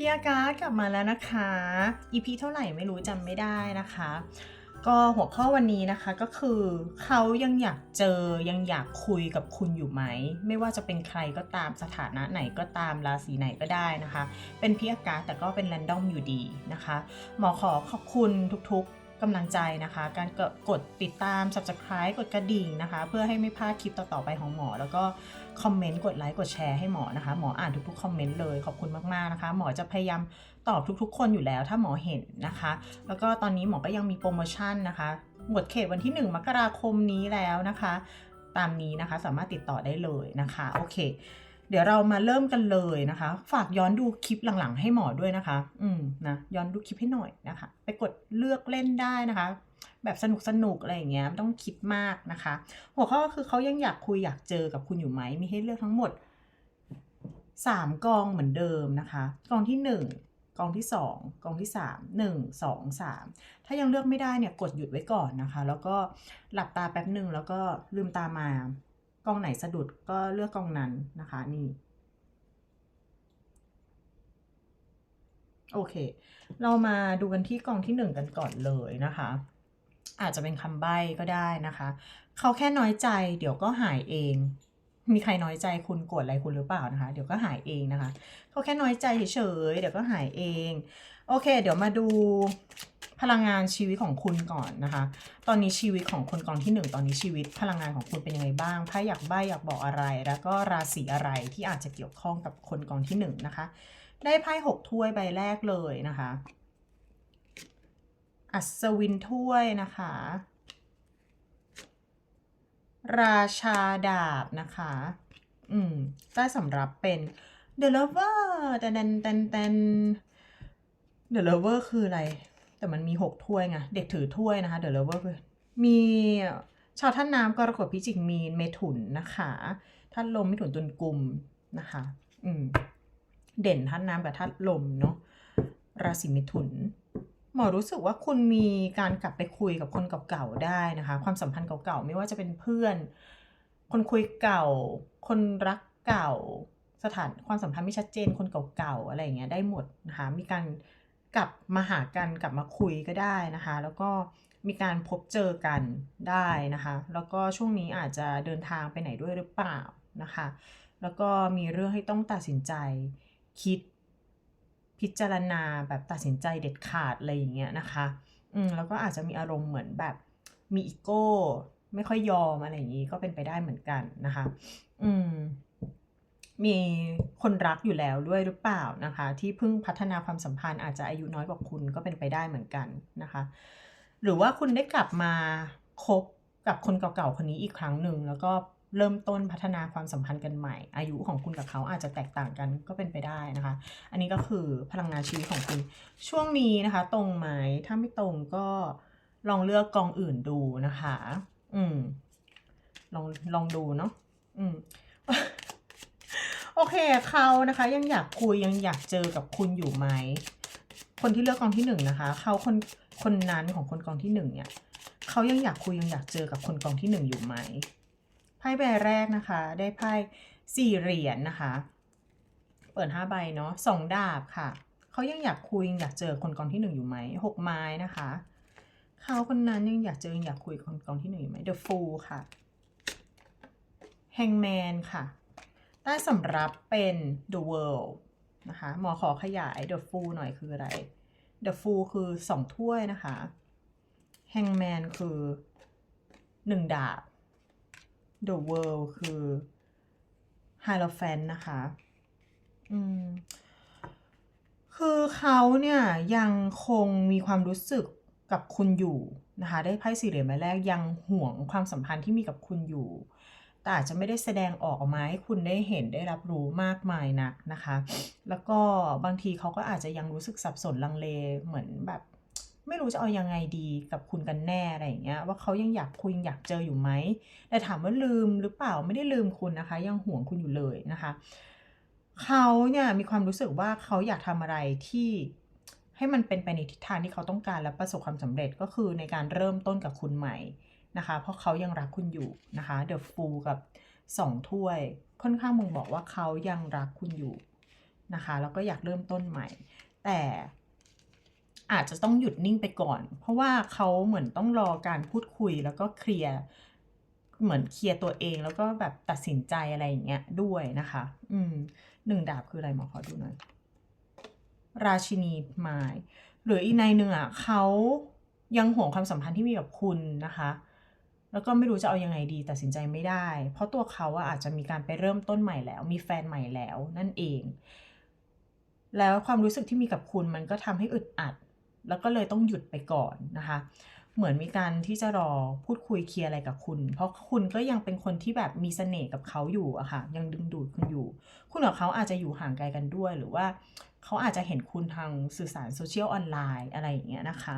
พี่อากากลับมาแล้วนะคะ EP เท่าไหร่ไม่รู้จำไม่ได้นะคะ ก็หัวข้อวันนี้นะคะก็คือเขายังอยากเจอยังอยากคุยกับคุณอยู่ไหม ไม่ว่าจะเป็นใครก็ตามสถานะไหนก็ตามราศีไหนก็ได้นะคะ เป็นพี่อากาแต่ก็เป็นแรนดอมอยู่ดีนะคะ หมอขอขอบคุณทุกๆกำลังใจนะคะ การกดกดติดตาม subscribe กดกระดิ่งนะคะ เพื่อให้ไม่พลาดคลิปต่อ ๆ ไปของหมอ แล้วก็ คอมเมนต์กดไลค์กดแชร์ให้หมอนะคะ หมออ่านทุกๆคอมเมนต์เลยขอบคุณมากๆนะคะ หมอจะพยายามตอบทุกๆ คนอยู่แล้วถ้าหมอเห็นนะคะ แล้วก็ตอนนี้หมอก็ยังมีโปรโมชั่นนะคะหมดเขตวันที่ 1 มกราคมนี้แล้วนะคะ ตามนี้นะคะสามารถติดต่อได้เลยนะคะโอเค เดี๋ยวเรามาเริ่มกันเลยนะคะ ฝากย้อนดูคลิปหลังๆ ให้หมอด้วยนะคะ อืมนะย้อนดูคลิปให้หน่อยนะคะ ไปกดเลือกเล่นได้นะคะ แบบสนุกสนุกอะไรอย่างเงี้ยไม่ต้องคิดมากนะคะ หัวข้อก็คือเขายังอยากคุยอยากเจอกับคุณอยู่ไหมมีให้เลือกทั้งหมด 3 กองเหมือนเดิมนะคะ กองที่ 1 กองที่ 2 กองที่ 3 1 2 3 ถ้ายังเลือกไม่ได้เนี่ยกดหยุดไว้ก่อนนะคะ แล้วก็หลับตาแป๊บหนึ่งแล้วก็ลืมตามากองไหนสะดุดก็เลือกกองนั้นนะคะนี่โอเค เรามาดูกันที่กองที่หนึ่งกันก่อนเลยนะคะ อาจจะเป็นคำใบ้ก็ได้นะคะ เขาแค่น้อยใจ เดี๋ยวก็หายเอง มีใครน้อยใจคุณโกรธอะไรคุณหรือเปล่านะคะ เดี๋ยวก็หายเองนะคะ เขาแค่น้อยใจเฉยเดี๋ยวก็หายเอง โอเค เดี๋ยวมาดูพลังงานชีวิตของคุณก่อนนะคะ ตอนนี้ชีวิตของคนกองที่หนึ่งตอนนี้ชีวิตพลังงานของคุณเป็นยังไงบ้างไพ่อยากใบ้อยากบอกอะไร แล้วก็ราศีอะไรที่อาจจะเกี่ยวข้องกับคนกองที่หนึ่งนะคะ ได้ไพ่หกถ้วยใบแรกเลยนะคะ อัศวินถ้วยนะคะ ราชาดาบนะคะ อืมได้สำรับเป็น The Lover แตนแตนแตนแตน The Lover คืออะไร แต่มันมีหกถ้วยไง เด็กถือถ้วยนะคะ The Lover คือมีชาวท่านน้ำกรกฎพิจิกมีนเมถุนนะคะท่านลมมิถุนตุลกุมนะคะ อืม เด่นท่านน้ำกับท่านลมเนาะราศีมิถุน หมอรู้สึกว่าคุณมีการกลับไปคุยกับคนเก่าๆได้นะคะ ความสัมพันธ์เก่าๆไม่ว่าจะเป็นเพื่อน คนคุยเก่า คนรักเก่า สถานความสัมพันธ์ไม่ชัดเจนคนเก่าๆอะไรอย่างเงี้ยได้หมดนะคะมีการกลับมาหากันกลับมาคุยก็ได้นะคะ แล้วก็มีการพบเจอกันได้นะคะ แล้วก็ช่วงนี้อาจจะเดินทางไปไหนด้วยหรือเปล่านะคะ แล้วก็มีเรื่องให้ต้องตัดสินใจคิด พิจารณาแบบตัดสินใจเด็ดขาดอะไรอย่างเงี้ยนะคะอืมแล้วก็อาจจะมีอารมณ์เหมือนแบบมีอีโก้ ไม่ค่อยยอมอะไรอย่างงี้ก็เป็นไปได้เหมือนกันนะคะ อืมมีคนรักอยู่แล้วด้วยหรือเปล่านะคะ ที่เพิ่งพัฒนาความสัมพันธ์อาจจะอายุน้อยกว่าคุณก็เป็นไปได้เหมือนกันนะคะ หรือว่าคุณได้กลับมาคบกับคนเก่าๆคนนี้อีกครั้งหนึ่งแล้วก็ เริ่มต้นพัฒนาความสัมพันธ์กันใหม่ อายุของคุณกับเขาอาจจะแตกต่างกันก็เป็นไปได้นะคะ อันนี้ก็คือพลังงานชีวิตของคุณช่วงนี้นะคะ ตรงไหมถ้าไม่ตรงก็ลองเลือกกองอื่นดูนะคะ อืม ลองลองดูเนาะอืมโอเคเขานะคะ ยังอยากคุยยังอยากเจอกับคุณอยู่ไหมคนที่เลือกกองที่หนึ่งนะคะเขาคนคนนั้นของคนกองที่หนึ่งเนี่ยเขายังอยากคุยยังอยากเจอกับคนกองที่หนึ่งอยู่ไหม ไพ่ใบแรกนะคะ ได้ไพ่สี่เหรียญนะคะ เปิดห้าใบเนาะสองดาบค่ะเขายังอยากคุยอยากเจอคนกองที่หนึ่งอยู่ไหมหกไม้นะคะเขาคนนั้นยังอยากเจออยากคุยคนกองที่หนึ่งอยู่ไหม The Fool ค่ะ Hangman ค่ะได้สำรับเป็น The World นะคะหมอขอขยาย The Fool หน่อยคืออะไร The Fool คือสองถ้วยนะคะ Hangman คือหนึ่งดาบ The World คือ Hierophant นะคะ อืม คือเขาเนี่ยยังคงมีความรู้สึกกับคุณอยู่นะคะ ได้ไพ่สี่เหรียญใบแรกยังห่วงความสัมพันธ์ที่มีกับคุณอยู่ แต่อาจจะไม่ได้แสดงออกออกมาให้คุณได้เห็นได้รับรู้มากมายนักนะคะ แล้วก็บางทีเขาก็อาจจะยังรู้สึกสับสนลังเลเหมือนแบบ ไม่รู้จะเอายังไงดีกับคุณกันแน่อะไรอย่างเงี้ย ว่าเขายังอยากคุยยังอยากเจออยู่ไหมแต่ถามว่าลืมหรือเปล่าไม่ได้ลืมคุณนะคะ ยังห่วงคุณอยู่เลยนะคะเขาเนี่ยมีความรู้สึกว่าเขาอยากทำอะไรที่ให้มันเป็นไปในทิศทางที่เขาต้องการและประสบความสำเร็จก็คือในการเริ่มต้นกับคุณใหม่นะคะ เพราะเขายังรักคุณอยู่นะคะ The Fool กับสองถ้วยค่อนข้างบ่งบอกว่าเขายังรักคุณอยู่นะคะแล้วก็อยากเริ่มต้นใหม่ แต่ อาจจะต้องหยุดนิ่งไปก่อน เพราะว่าเขาเหมือนต้องรอการพูดคุยแล้วก็เคลียร์เหมือนเคลียร์ตัวเองแล้วก็แบบตัดสินใจอะไรอย่างเงี้ยด้วยนะคะ อืมหนึ่งดาบคืออะไรหมอขอดูหน่อยราชินีไม้หรืออีกในหนึ่งอะเขายังห่วงความสัมพันธ์ที่มีกับคุณนะคะ แล้วก็ไม่รู้จะเอายังไงดีตัดสินใจไม่ได้ เพราะตัวเขาอะอาจจะมีการไปเริ่มต้นใหม่แล้ว มีแฟนใหม่แล้วนั่นเอง แล้วความรู้สึกที่มีกับคุณมันก็ทำให้อึดอัด แล้วก็เลยต้องหยุดไปก่อนนะคะ เหมือนมีการที่จะรอพูดคุยเคลียร์อะไรกับคุณ เพราะคุณก็ยังเป็นคนที่แบบมีเสน่ห์กับเขาอยู่อะค่ะ ยังดึงดูดคุณอยู่ คุณกับเขาอาจจะอยู่ห่างไกลกันด้วย หรือว่าเขาอาจจะเห็นคุณทางสื่อสารโซเชียลออนไลน์อะไรอย่างเงี้ยนะคะ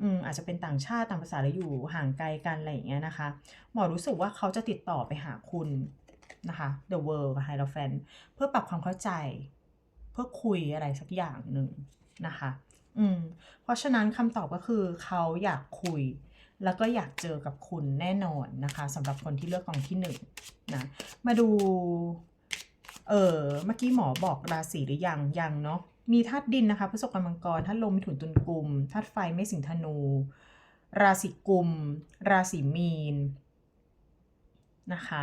อืมอาจจะเป็นต่างชาติต่างภาษาหรืออยู่ห่างไกลกันอะไรอย่างเงี้ยนะคะ หมอรู้สึกว่าเขาจะติดต่อไปหาคุณนะคะ The World กับ Hierophant เพื่อปรับความเข้าใจ เพื่อคุยอะไรสักอย่างหนึ่งนะคะ อืม เพราะฉะนั้นคำตอบก็คือเขาอยากคุย แล้วก็อยากเจอกับคุณแน่นอนนะคะสำหรับคนที่เลือกกองที่หนึ่งนะมาดู เออเมื่อกี้หมอบอกราศีหรือยังยังเนาะมีธาตุดินนะคะพฤษภกับมังกรธาตุลมมิถุนตุลกุมธาตุไฟเมษสิงธนู ราศีกุม ราศีมีนนะคะ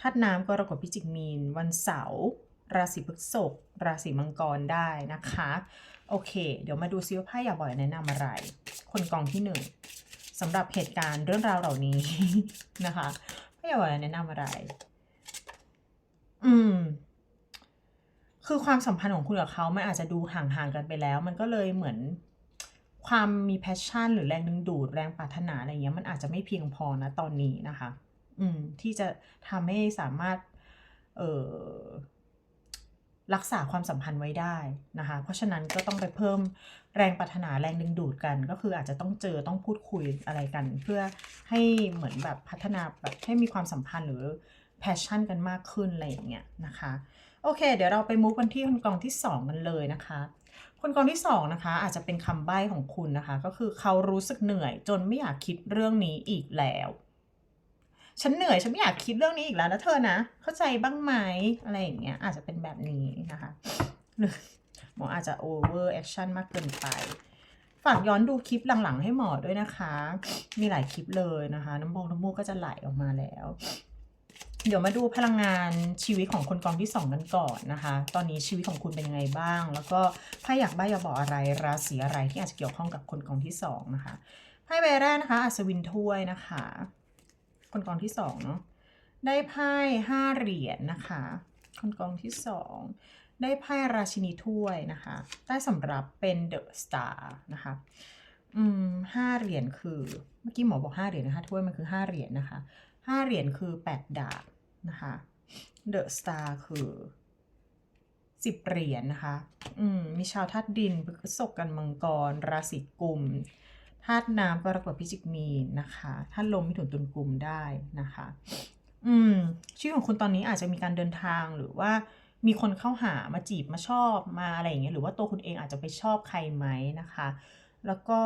ธาตุน้ำกรกฎพิจิกมีน วันเสาร์ราศีพฤษภราศีมังกรได้นะคะ โอเค เดี๋ยวมาดูซิว่าไพ่อยากบอกแนะนำอะไร คนกองที่หนึ่งสำหรับเหตุการณ์เรื่องราวเหล่านี้นะคะไพ่อยากบอกแนะนำอะไร อืม คือความสัมพันธ์ของคุณกับเขามันอาจจะดูห่างๆกันไปแล้ว มันก็เลยเหมือนความมีแพชชั่น หรือแรงดึงดูดแรงปรารถนาอะไรเงี้ยมันอาจจะไม่เพียงพอนะตอนนี้นะคะ อืม ที่จะทำให้สามารถ เอ่อ รักษาความสัมพันธ์ไว้ได้นะคะ เพราะฉะนั้นก็ต้องไปเพิ่มแรงปรารถนาแรงดึงดูดกัน ก็คืออาจจะต้องเจอต้องพูดคุยอะไรกัน เพื่อให้เหมือนแบบพัฒนาแบบให้มีความสัมพันธ์หรือแพชชั่นกันมากขึ้นอะไรอย่างเงี้ยนะคะโอเค เดี๋ยวเราไปมูฟกันที่คนกองที่ 2 กันเลยนะคะคนกองที่ 2 นะคะ อาจจะเป็นคำใบ้ของคุณนะคะ ก็คือเขารู้สึกเหนื่อยจนไม่อยากคิดเรื่องนี้อีกแล้ว ฉันเหนื่อยฉันไม่อยากคิดเรื่องนี้อีกแล้วนะเธอนะ เข้าใจบ้างไหมอะไรอย่างเงี้ยอาจจะเป็นแบบนี้นะคะหรือหมออาจจะโอเวอร์แอคชั่นมากเกินไป ฝากย้อนดูคลิปหลังๆให้หมอด้วยนะคะ มีหลายคลิปเลยนะคะ น้ำมงน้ำมูกก็จะไหลออกมาแล้ว เดี๋ยวมาดูพลังงานชีวิตของคนกองที่ 2 กันก่อนนะคะ ตอนนี้ชีวิตของคุณเป็นยังไงบ้าง แล้วก็ไพ่อยากใบ้อยากบอกอะไรราศีอะไรที่อาจจะเกี่ยวข้องกับคนกองที่2นะคะไพ่ใบแรกนะคะอัศวินถ้วยนะคะ คนกองที่2เนาะได้ไพ่ห้าเหรียญนะคะ คนกองที่สองได้ไพ่ราชินีถ้วยนะคะได้สำหรับเป็นเดอะสตาร์นะคะ อืมห้าเหรียญคือ เมื่อกี้หมอบอกห้าเหรียญนะคะถ้วยมันคือห้าเหรียญนะคะห้าเหรียญคือแปดดาบนะคะเดอะสตาร์คือสิบเหรียญนะคะ อืม มีชาวธาตุดินพฤษภกันมังกร ราศีกุม ธาตุน้ำกรกฎพิจิกมีนนะคะธาตุลมมิถุนตุลกุมได้นะคะ อืมชีวิตของคุณตอนนี้อาจจะมีการเดินทางหรือว่ามีคนเข้าหามาจีบมาชอบมาอะไรอย่างเงี้ยหรือว่าตัวคุณเองอาจจะไปชอบใครไหมนะคะ แล้วก็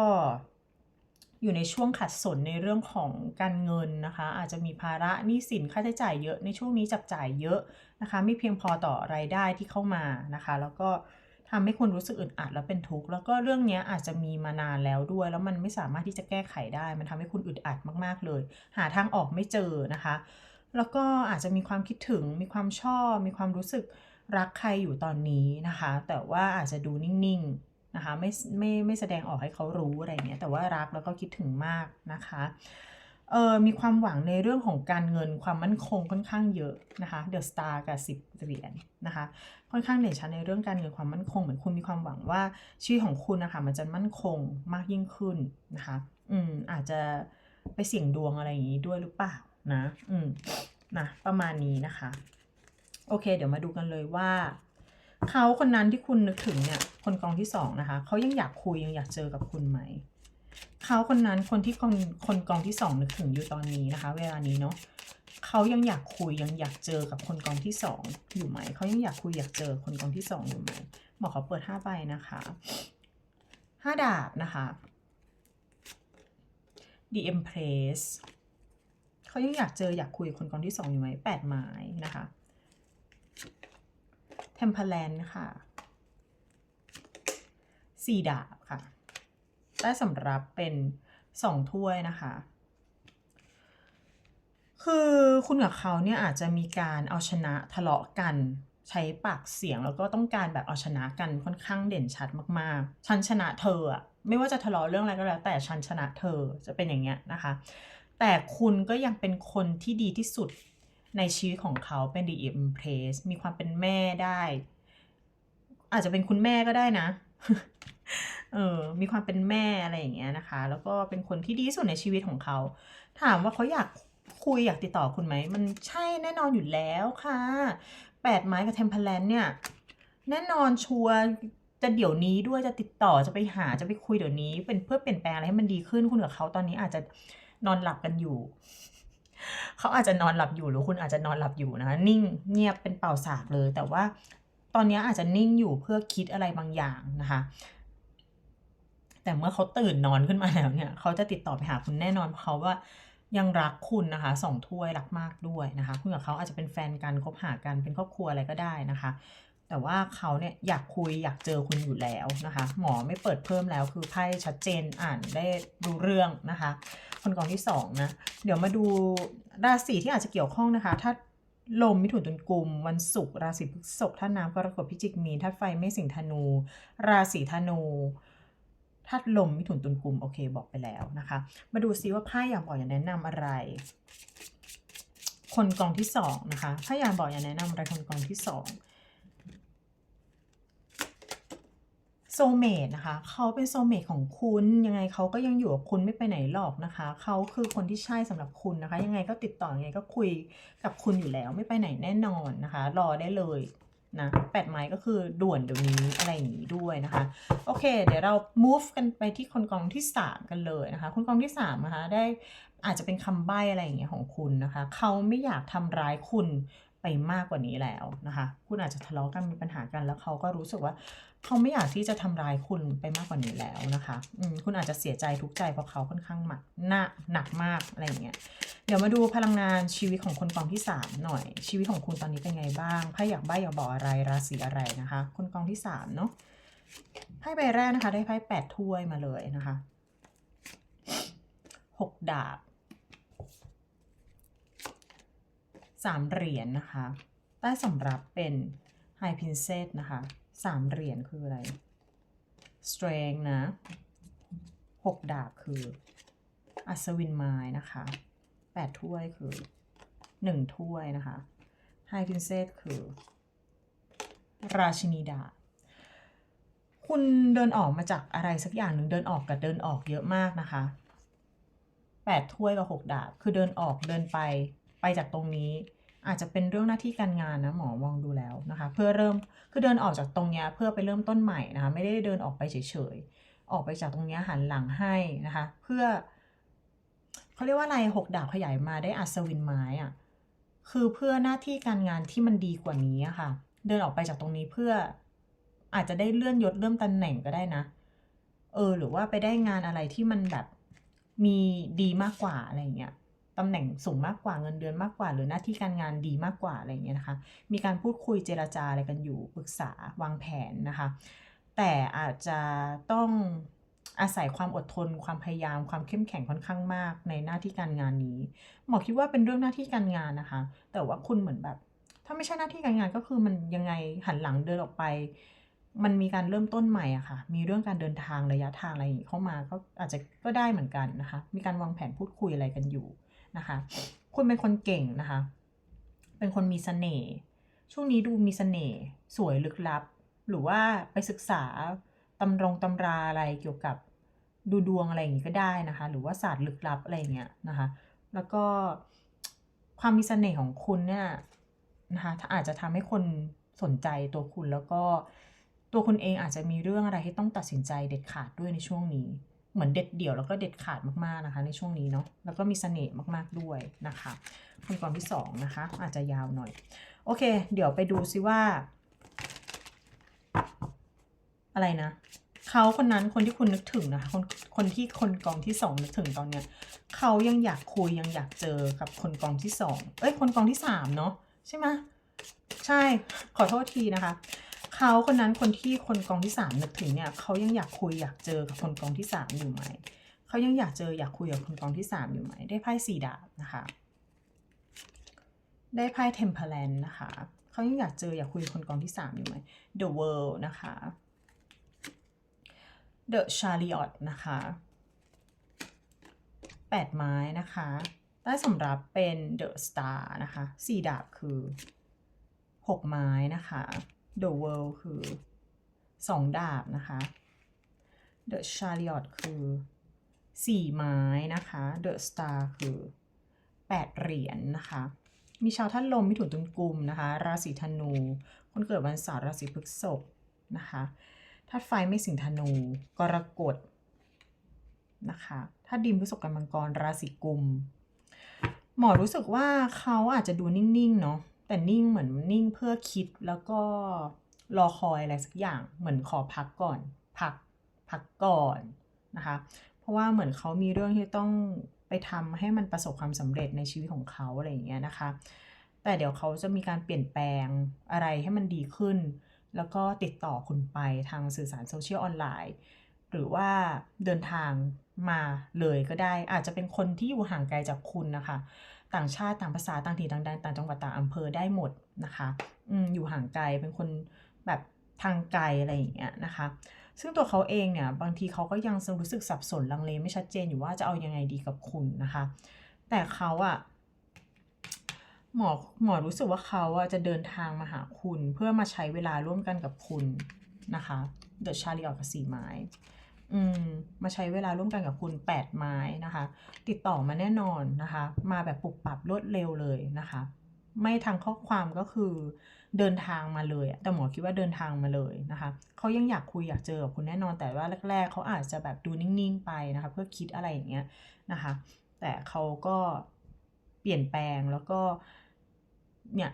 อยู่ในช่วงขัดสนในเรื่องของการเงินนะคะ อาจจะมีภาระหนี้สินค่าใช้จ่ายเยอะในช่วงนี้จับจ่ายเยอะนะคะ ไม่เพียงพอต่อรายได้ที่เข้ามานะคะ แล้วก็ ทำให้คุณรู้สึกอึดอัดแล้วเป็นทุกข์แล้วก็เรื่องนี้อาจจะมีมานานแล้วด้วย แล้วมันไม่สามารถที่จะแก้ไขได้ มันทำให้คุณอึดอัดมากๆเลย หาทางออกไม่เจอนะคะ แล้วก็อาจจะมีความคิดถึงมีความชอบ มีความรู้สึกรักใครอยู่ตอนนี้นะคะ แต่ว่าอาจจะดูนิ่งๆนะคะไม่ไม่ไม่แสดงออกให้เขารู้อะไรเงี้ยแต่ว่ารักแล้วก็คิดถึงมากนะคะ เออมีความหวังในเรื่องของการเงินความมั่นคงค่อนข้างเยอะนะคะเดอะสตาร์กับสิบเหรียญนะคะ ค่อนข้างเด่นชัดในเรื่องการเงินความมั่นคง เหมือนคุณมีความหวังว่าชีวิตของคุณนะคะมันจะมั่นคงมากยิ่งขึ้นนะคะ อืมอาจจะไปเสี่ยงดวงอะไรอย่างนี้ด้วยหรือเปล่านะ อืมนะประมาณนี้นะคะ โอเค เดี๋ยวมาดูกันเลยว่าเขาคนนั้นที่คุณนึกถึงเนี่ยคนกองที่สองนะคะเขายังอยากคุยยังอยากเจอกับคุณไหม เขาคนนั้นคนที่คนคนกองที่สองนึกถึงอยู่ตอนนี้นะคะ เวลานี้เนาะเขายังอยากคุยยังอยากเจอกับคนกองที่สองอยู่ไหมเขายังอยากคุยอยากเจอคนกองที่สองอยู่ไหมหมอเขาเปิดห้าใบนะคะห้าดาบนะคะ The Empress เขายังอยากเจออยากคุยคนกองที่สองอยู่ไหมแปดไม้นะคะ Temperance ค่ะสี่ดาบ ได้สำรับเป็นสองถ้วยนะคะ คือคุณกับเขาเนี่ยอาจจะมีการเอาชนะทะเลาะกันใช้ปากเสียงแล้วก็ต้องการแบบเอาชนะกันค่อนข้างเด่นชัดมากๆ ฉันชนะเธออะไม่ว่าจะทะเลาะเรื่องอะไรก็แล้ว แต่ฉันชนะเธอจะเป็นอย่างเงี้ยนะคะ แต่คุณก็ยังเป็นคนที่ดีที่สุดในชีวิตของเขาเป็น The Empress มีความเป็นแม่ได้ อาจจะเป็นคุณแม่ก็ได้นะ เออมีความเป็นแม่อะไรอย่างเงี้ยนะคะ แล้วก็เป็นคนที่ดีที่สุดในชีวิตของเขา ถามว่าเขาอยากคุยอยากติดต่อคุณไหม มันใช่แน่นอนอยู่แล้วค่ะแปดไม้กับเทมเพลนเนี่ย แน่นอนชัวร์จะเดี๋ยวนี้ด้วยจะติดต่อจะไปหาจะไปคุยเดี๋ยวนี้ เป็นเพื่อเปลี่ยนแปลงอะไรให้มันดีขึ้นคุณกับเขาตอนนี้อาจจะนอนหลับกันอยู่ เขาอาจจะนอนหลับอยู่หรือคุณอาจจะนอนหลับอยู่นะคะนิ่งเงียบเป็นเป่าสากเลย แต่ว่าตอนนี้อาจจะนิ่งอยู่เพื่อคิดอะไรบางอย่างนะคะ แต่เมื่อเขาตื่นนอนขึ้นมาแล้วเนี่ย เขาจะติดต่อไปหาคุณแน่นอนเพราะเขาว่ายังรักคุณนะคะสองถ้วยรักมากด้วยนะคะคุณกับเขาอาจจะเป็นแฟนกันคบหากันเป็นครอบครัวอะไรก็ได้นะคะ แต่ว่าเขาเนี่ยอยากคุยอยากเจอคุณอยู่แล้วนะคะ หมอไม่เปิดเพิ่มแล้วคือไพ่ชัดเจนอ่านได้รู้เรื่องนะคะ คนกองที่สองนะเดี๋ยวมาดูราศีที่อาจจะเกี่ยวข้องนะคะ ถ้าลมมิถุนตุลกุม วันศุกร์ราศีพฤษภธาตุน้ำกรกฎพิจิกมีนธาตุไฟเมษสิงธนู ราศีธนู ธาตุลมมิถุนตุลกุมโอเคบอกไปแล้วนะคะ มาดูซิว่าไพ่อยากบอกอยากแนะนำอะไร คนกองที่สองนะคะไพ่อยากบอกอยากแนะนำอะไรคนกองที่สองโซเมตนะคะ เขาเป็นโซเมตของคุณยังไงเขาก็ยังอยู่กับคุณไม่ไปไหนหรอกนะคะ เขาคือคนที่ใช่สำหรับคุณนะคะ ยังไงก็ติดต่อยังไงก็คุยกับคุณอยู่แล้วไม่ไปไหนแน่นอนนะคะ รอได้เลย นะแปดไม้ก็คือด่วนเดี๋ยวนี้อะไรอย่างนี้ด้วยนะคะ โอเค เดี๋ยวเรา move กันไปที่คนกองที่ 3 กันเลยนะคะ คนกองที่3นะคะได้อาจจะเป็นคำใบ้อะไรอย่างเงี้ยของคุณนะคะ เขาไม่อยากทำร้ายคุณ ไปมากกว่านี้แล้วนะคะ คุณอาจจะทะเลาะกันมีปัญหากันแล้วเขาก็รู้สึกว่าเขาไม่อยากที่จะทำร้ายคุณไปมากกว่านี้แล้วนะคะอืมคุณอาจจะเสียใจทุกใจเพราะเขาค่อนข้างหนักหนักหนักมากอะไรอย่างเงี้ยเดี๋ยวมาดูพลังงานชีวิตของคนกองที่ 3 หน่อย ชีวิตของคุณตอนนี้เป็นไงบ้างไพ่อยากใบ้อยากบอกอะไรราศีอะไรนะคะ คนกองที่3เนาะไพ่ใบแรกนะคะ ได้ไพ่แปดถ้วยมาเลยนะคะหกดาบ สามเหรียญนะคะ ใต้สำรับเป็นไฮพินเซตนะคะสามเหรียญคืออะไร strength นะหกดาบคืออัศวินไม้นะคะแปดถ้วยคือหนึ่งถ้วยนะคะไฮพินเซตคือ ราชินีดาบคุณเดินออกมาจากอะไรสักอย่างหนึ่งเดินออกกับเดินออกเยอะมากนะคะแปดถ้วยกับหกดาบ คือเดินออกเดินไป ไปจากตรงนี้ อาจจะเป็นเรื่องหน้าที่การงานนะหมอมองดูแล้วนะคะ เพื่อเริ่มคือเดินออกจากตรงเนี้ยเพื่อไปเริ่มต้นใหม่นะคะไม่ได้เดินออกไปเฉยๆออกไปจากตรงเนี้ยหันหลังให้นะคะ เพื่อเขาเรียกว่าอะไรหกดาบขยายมาได้อัศวินไม้อะคือเพื่อหน้าที่การงานที่มันดีกว่านี้อะค่ะ เดินออกไปจากตรงนี้เพื่ออาจจะได้เลื่อนยศเลื่อนตำแหน่งก็ได้นะ เออ หรือว่าไปได้งานอะไรที่มันแบบมีดีมากกว่าอะไรเงี้ย ตำแหน่งสูงมากกว่าเงินเดือนมากกว่า หรือหน้าที่การงานดีมากกว่าอะไรเงี้ยนะคะ มีการพูดคุยเจราจาอะไรกันอยู่ปรึกษาวางแผนนะคะ แต่อาจจะต้องอาศัยความอดทน ความพยายาม ความเข้มแข็งค่อนข้างมากในหน้าที่การงานนี้ หมอคิดว่าเป็นเรื่องหน้าที่การงานนะคะ แต่ว่าคุณเหมือนแบบ ถ้าไม่ใช่หน้าที่การงานก็คือมันยังไงหันหลังเดินออกไป มันมีการเริ่มต้นใหม่อะค่ะ มีเรื่องการเดินทางระยะทางอะไรอย่างนี้เข้ามาก็อาจจะก็ได้เหมือนกันนะคะ มีการวางแผนพูดคุยอะไรกันอยู่ นะคะ คุณเป็นคนเก่งนะคะ เป็นคนมีเสน่ห์ช่วงนี้ดูมีเสน่ห์สวยลึกลับ หรือว่าไปศึกษาตำรงตำราอะไรเกี่ยวกับดูดวงอะไรอย่างนี้ก็ได้นะคะ หรือว่าศาสตร์ลึกลับอะไรอย่างเงี้ยนะคะ แล้วก็ความมีเสน่ห์ของคุณเนี่ยนะคะอาจจะทำให้คนสนใจตัวคุณแล้วก็ตัวคุณเองอาจจะมีเรื่องอะไรที่ต้องตัดสินใจเด็ดขาดด้วยในช่วงนี้ เหมือนเด็ดเดี่ยวแล้วก็เด็ดขาดมากๆนะคะ ในช่วงนี้เนาะแล้วก็มีเสน่ห์มากๆด้วยนะคะคนกองที่สองนะคะ อาจจะยาวหน่อย โอเค เดี๋ยวไปดูซิว่า อะไรนะเขาคนนั้นคนที่คุณนึกถึงนะคะคนคนที่คนกองที่สองนึกถึงตอนเนี้ยเขายังอยากคุยยังอยากเจอกับคนกองที่สองเอ้ยคนกองที่สามเนาะใช่ไหมใช่ขอโทษทีนะคะ เขาคนนั้นคนที่คนกองที่สามนึกถึงเนี่ยเขายังอยากคุยอยากเจอกับคนกองที่สามอยู่ไหมเขายังอยากเจออยากคุยกับคนกองที่สามอยู่ไหมได้ไพ่สี่ดาบนะคะ ได้ไพ่ Temperance นะคะเขายังอยากเจออยากคุยกับคนกองที่สามอยู่ไหม The World นะคะ The Chariot นะคะแปดไม้นะคะได้สำรับเป็น The Star นะคะสี่ดาบคือหกไม้นะคะ The World คือสองดาบนะคะ The Chariot คือสี่ไม้นะคะ The Star คือแปดเหรียญนะคะ มีชาวท่านลมมิถุนตุลกุมนะคะ ราศีธนู คนเกิดวันเสาร์ราศีพฤษภนะคะธาตุไฟไม่สิงธนู กรกฎนะคะธาตุดินพฤษภกันมังกรราศีกุม หมอรู้สึกว่าเขาอาจจะดูนิ่ง ๆ เนาะ แต่นิ่งเหมือนนิ่งเพื่อคิดแล้วก็รอคอยอะไรสักอย่าง เหมือนขอพักก่อน พักพักก่อนนะคะ เพราะว่าเหมือนเขามีเรื่องที่ต้องไปทำให้มันประสบความสำเร็จในชีวิตของเขาอะไรอย่างเงี้ยนะคะ แต่เดี๋ยวเขาจะมีการเปลี่ยนแปลงอะไรให้มันดีขึ้น แล้วก็ติดต่อคุณไปทางสื่อสารโซเชียลออนไลน์ หรือว่าเดินทางมาเลยก็ได้ อาจจะเป็นคนที่อยู่ห่างไกลจากคุณนะคะ ต่างชาติต่างภาษาต่างถิ่นต่างแดนต่างจังหวัดต่างอำเภอได้หมดนะคะอืมอยู่ห่างไกลเป็นคนแบบทางไกลอะไรอย่างเงี้ยนะคะ ซึ่งตัวเขาเองเนี่ยบางทีเขาก็ยังรู้สึกสับสนลังเลไม่ชัดเจนอยู่ว่าจะเอายังไงดีกับคุณนะคะ แต่เขาอะหมอหมอรู้สึกว่าเขาอะจะเดินทางมาหาคุณเพื่อมาใช้เวลาร่วมกันกับคุณนะคะเดอะชาลีออกกับสี่ไม้ อืมมาใช้เวลาร่วมกันกับคุณ 8 ไม้นะคะ ติดต่อมาแน่นอนนะคะ มาแบบปุบปับรวดเร็วเลยนะคะ ไม่ทางข้อความก็คือเดินทางมาเลยแต่หมอคิดว่าเดินทางมาเลยนะคะเขายังอยากคุยอยากเจอกับคุณแน่นอนแต่ว่าแรก ๆเขาอาจจะแบบดูนิ่งๆไปนะคะ เพื่อคิดอะไรอย่างเงี้ยนะคะ แต่เขาก็เปลี่ยนแปลงแล้วก็เนี่ย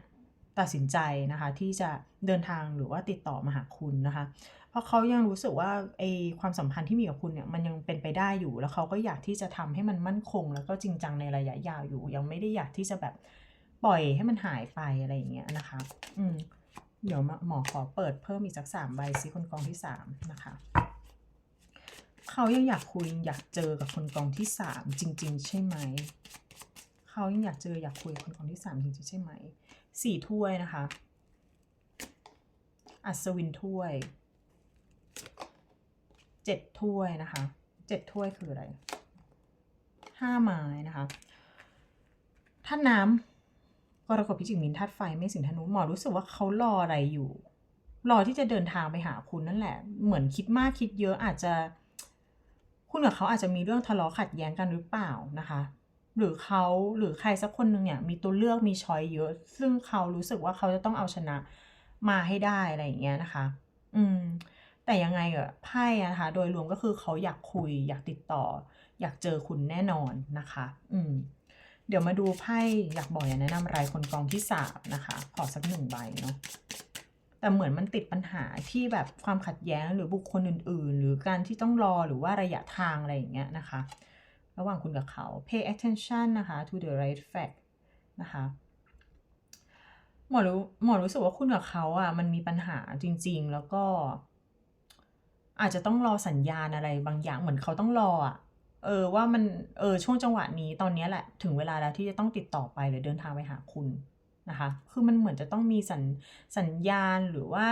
ตัดสินใจนะคะที่จะเดินทางหรือว่าติดต่อมาหาคุณนะคะ เพราะเขายังรู้สึกว่าไอความสัมพันธ์ที่มีกับคุณเนี่ยมันยังเป็นไปได้อยู่ แล้วเขาก็อยากที่จะทำให้มันมั่นคง แล้วก็จริงจังในระยะยาวอยู่ ยังไม่ได้อยากที่จะแบบปล่อยให้มันหายไปอะไรอย่างเงี้ยนะคะ อืมเดี๋ยวหมอขอเปิดเพิ่มอีกสักสามใบซิคนกองที่สามนะคะเขายังอยากคุยอยากเจอกับคนกองที่สามจริง ๆ ใช่ไหมเขายังอยากเจออยากคุยกับคนกองที่สามจริงๆใช่ไหมสี่ถ้วยนะคะ อัศวินถ้วย เจ็ดถ้วยนะคะเจ็ดถ้วยคืออะไรห้าไม้นะคะธาตุน้ำกรกฎพิจิกมินธาตุไฟไม่สิงธนูหมอรู้สึกว่าเขารออะไรอยู่ รอที่จะเดินทางไปหาคุณนั่นแหละ เหมือนคิดมากคิดเยอะอาจจะ คุณกับเขาอาจจะมีเรื่องทะเลาะขัดแย้งกันหรือเปล่านะคะ หรือเขาหรือใครสักคนหนึ่งเนี่ยมีตัวเลือกมีช้อยเยอะ ซึ่งเขารู้สึกว่าเขาจะต้องเอาชนะมาให้ได้อะไรอย่างเงี้ยนะคะ อืม แต่ยังไงอะไพ่อะนะคะโดยรวมก็คือเขาอยากคุย อยากติดต่อ อยากเจอคุณแน่นอนนะคะ อืมเดี๋ยวมาดูไพ่อยากบอกอยากแนะนำรายคนกองที่สามนะคะขอสักหนึ่งใบเนาะแต่เหมือนมันติดปัญหาที่แบบความขัดแย้งหรือบุคคลอื่น ๆ หรือการที่ต้องรอหรือว่าระยะทางอะไรอย่างเงี้ยนะคะ ระหว่างคุณกับเขา pay attention นะคะ to the right fact นะคะหมอรู้หมอรู้สึกว่าคุณกับเขาอะมันมีปัญหาจริง ๆ แล้วก็ อาจจะต้องรอสัญญาณอะไรบางอย่างเหมือนเขาต้องรออะเออว่ามันเออช่วงจังหวะนี้ตอนนี้แหละถึงเวลาแล้วที่จะต้องติดต่อไปหรือเดินทางไปหาคุณนะคะ คือมันเหมือนจะต้องมีสัญสัญญาณหรือว่า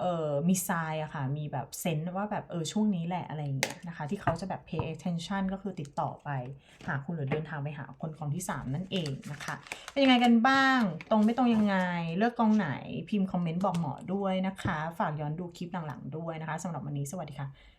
เออมีทรายอะค่ะ มีแบบเซนต์ว่าแบบเออช่วงนี้แหละอะไรอย่างเงี้ยนะคะ ที่เขาจะแบบ pay attention ก็คือติดต่อไปหาคุณหรือเดินทางไปหาคนกองที่ 3 นั่นเองนะคะ เป็นยังไงกันบ้าง ตรงไม่ตรงยังไง เลือกกองไหนพิมพ์คอมเมนต์บอกหมอด้วยนะคะ ฝากย้อนดูคลิปหลังๆด้วยนะคะสำหรับวันนี้สวัสดีค่ะ